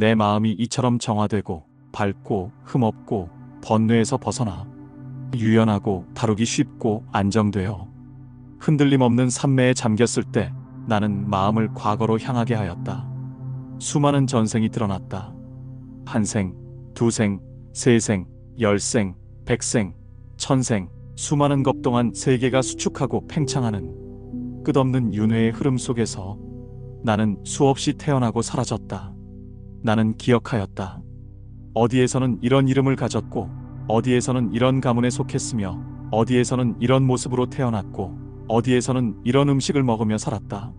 내 마음이 이처럼 정화되고 밝고 흠없고 번뇌에서 벗어나 유연하고 다루기 쉽고 안정되어 흔들림 없는 산매에 잠겼을 때 나는 마음을 과거로 향하게 하였다. 수많은 전생이 드러났다. 한 생, 두 생, 세 생, 열 생, 백 생, 천생, 수많은 것 동안 세계가 수축하고 팽창하는 끝없는 윤회의 흐름 속에서 나는 수없이 태어나고 사라졌다. 나는 기억하였다. 어디에서는 이런 이름을 가졌고, 어디에서는 이런 가문에 속했으며, 어디에서는 이런 모습으로 태어났고, 어디에서는 이런 음식을 먹으며 살았다.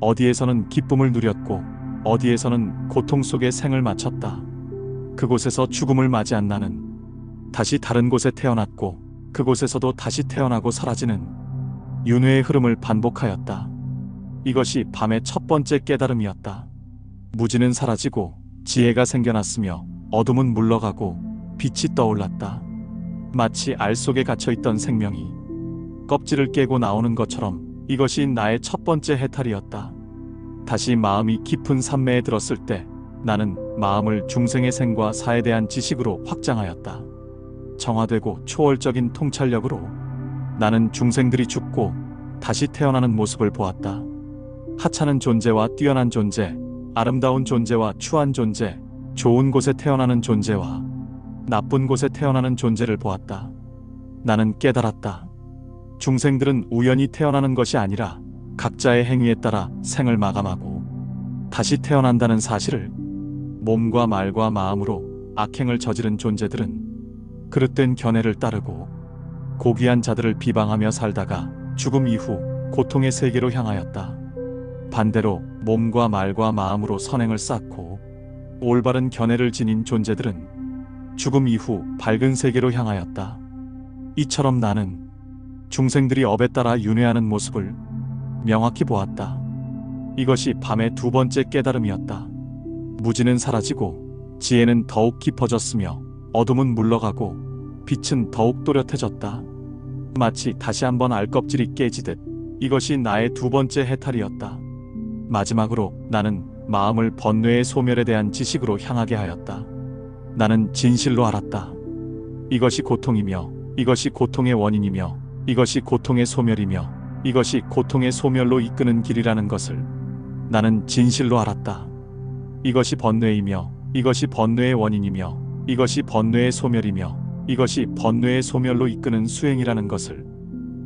어디에서는 기쁨을 누렸고, 어디에서는 고통 속에 생을 마쳤다. 그곳에서 죽음을 맞이한 나는 다시 다른 곳에 태어났고, 그곳에서도 다시 태어나고 사라지는 윤회의 흐름을 반복하였다. 이것이 밤의 첫 번째 깨달음이었다. 무지는 사라지고 지혜가 생겨났으며 어둠은 물러가고 빛이 떠올랐다. 마치 알 속에 갇혀 있던 생명이 껍질을 깨고 나오는 것처럼 이것이 나의 첫 번째 해탈이었다. 다시 마음이 깊은 산매에 들었을 때 나는 마음을 중생의 생과 사에 대한 지식으로 확장하였다. 정화되고 초월적인 통찰력으로 나는 중생들이 죽고 다시 태어나는 모습을 보았다. 하찮은 존재와 뛰어난 존재, 아름다운 존재와 추한 존재, 좋은 곳에 태어나는 존재와 나쁜 곳에 태어나는 존재를 보았다. 나는 깨달았다. 중생들은 우연히 태어나는 것이 아니라 각자의 행위에 따라 생을 마감하고 다시 태어난다는 사실을 몸과 말과 마음으로 악행을 저지른 존재들은 그릇된 견해를 따르고 고귀한 자들을 비방하며 살다가 죽음 이후 고통의 세계로 향하였다. 반대로 몸과 말과 마음으로 선행을 쌓고 올바른 견해를 지닌 존재들은 죽음 이후 밝은 세계로 향하였다. 이처럼 나는 중생들이 업에 따라 윤회하는 모습을 명확히 보았다. 이것이 밤의 두 번째 깨달음이었다. 무지는 사라지고 지혜는 더욱 깊어졌으며 어둠은 물러가고 빛은 더욱 또렷해졌다. 마치 다시 한번 알껍질이 깨지듯 이것이 나의 두 번째 해탈이었다. 마지막으로 나는 마음을 번뇌의 소멸에 대한 지식으로 향하게 하였다. 나는 진실로 알았다. 이것이 고통이며 이것이 고통의 원인이며 이것이 고통의 소멸이며 이것이 고통의 소멸로 이끄는 길이라는 것을 나는 진실로 알았다. 이것이 번뇌이며 이것이 번뇌의 원인이며 이것이 번뇌의 소멸이며 이것이 번뇌의 소멸로 이끄는 수행이라는 것을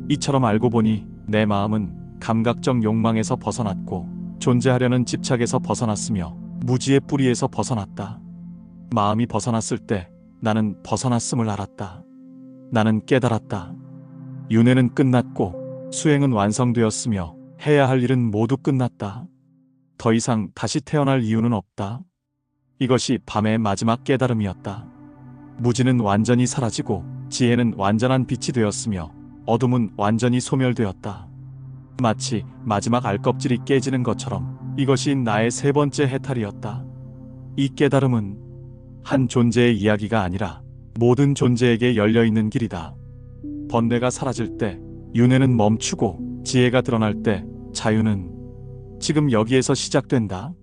이처럼 알고 보니 내 마음은 감각적 욕망에서 벗어났고 존재하려는 집착에서 벗어났으며 무지의 뿌리에서 벗어났다. 마음이 벗어났을 때 나는 벗어났음을 알았다. 나는 깨달았다. 윤회는 끝났고 수행은 완성되었으며 해야 할 일은 모두 끝났다. 더 이상 다시 태어날 이유는 없다. 이것이 밤의 마지막 깨달음이었다. 무지는 완전히 사라지고 지혜는 완전한 빛이 되었으며 어둠은 완전히 소멸되었다. 마치 마지막 알껍질이 깨지는 것처럼 이것이 나의 세 번째 해탈이었다. 이 깨달음은 한 존재의 이야기가 아니라 모든 존재에게 열려 있는 길이다. 번뇌가 사라질 때 윤회는 멈추고 지혜가 드러날 때 자유는 지금 여기에서 시작된다.